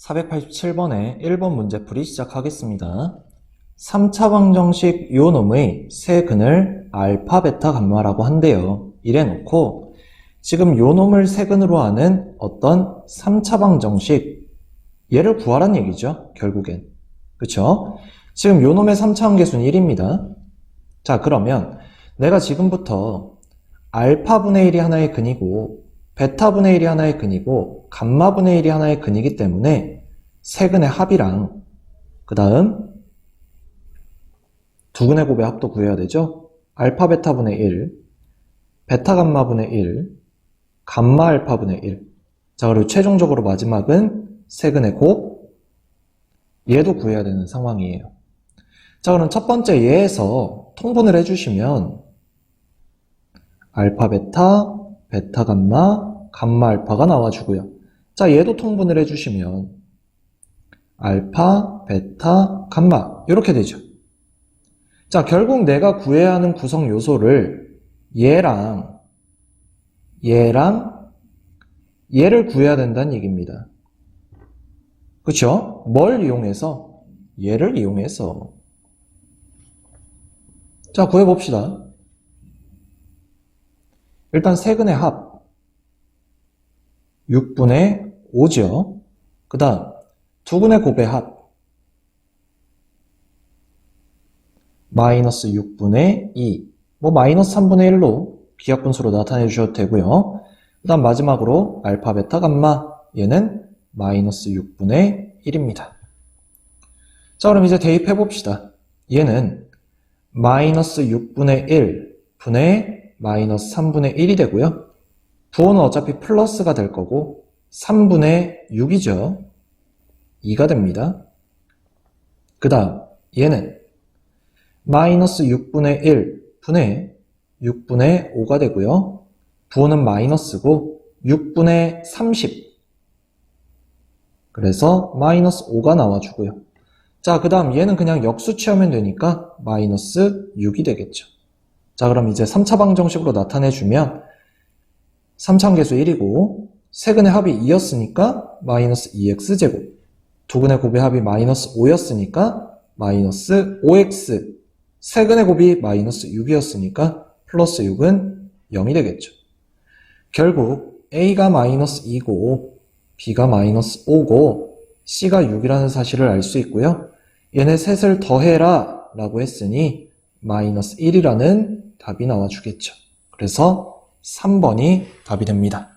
487번의 1번 문제풀이 시작하겠습니다. 3차 방정식 요 놈의 세 근을 알파, 베타, 감마라고 한대요. 이래 놓고 지금 요 놈을 세 근으로 하는 어떤 3차 방정식 얘를 구하란 얘기죠. 결국엔. 그쵸? 지금 요 놈의 3차 함계수는 1입니다. 자 그러면 내가 지금부터 알파분의 1이 하나의 근이고 베타분의 1이 하나의 근이고 감마분의 1이 하나의 근이기 때문에 세 근의 합이랑 그 다음 두 근의 곱의 합도 구해야 되죠. 알파 베타분의 1, 베타 감마분의 1, 감마 알파분의 1. 자 그리고 최종적으로 마지막은 세 근의 곱 얘도 구해야 되는 상황이에요. 자 그럼 첫 번째 얘에서 통분을 해주시면 알파 베타, 베타 감마, 감마 알파가 나와주고요. 자, 얘도 통분을 해주시면 알파, 베타, 감마 이렇게 되죠. 자, 결국 내가 구해야 하는 구성 요소를 얘랑 얘랑 얘를 구해야 된다는 얘기입니다. 그쵸? 뭘 이용해서? 얘를 이용해서. 자, 구해봅시다. 일단 세근의 합 6분의 5죠. 그 다음 두근의 곱의 합 마이너스 6분의 2. 뭐 마이너스 3분의 1로 비약분수로 나타내 주셔도 되고요. 그 다음 마지막으로 알파, 베타, 감마 얘는 마이너스 6분의 1입니다. 자 그럼 이제 대입해 봅시다. 얘는 마이너스 6분의 1 분의 마이너스 3분의 1이 되고요. 부호는 어차피 플러스가 될 거고 3분의 6이죠. 2가 됩니다. 그 다음 얘는 마이너스 6분의 1 분의 6분의 5가 되고요. 부호는 마이너스고 6분의 30 그래서 마이너스 5가 나와주고요. 자, 그 다음 얘는 그냥 역수 취하면 되니까 마이너스 6이 되겠죠. 자, 그럼 이제 3차 방정식으로 나타내주면 3차함계수 1이고 세근의 합이 2였으니까 마이너스 2x제곱 두근의 곱의 합이 마이너스 5였으니까 마이너스 5x 세근의 곱이 마이너스 6이었으니까 플러스 6은 0이 되겠죠. 결국 a가 마이너스 2고 b가 마이너스 5고 c가 6이라는 사실을 알 수 있고요. 얘네 셋을 더해라 라고 했으니 마이너스 1이라는 답이 나와주겠죠. 그래서 3번이 답이 됩니다.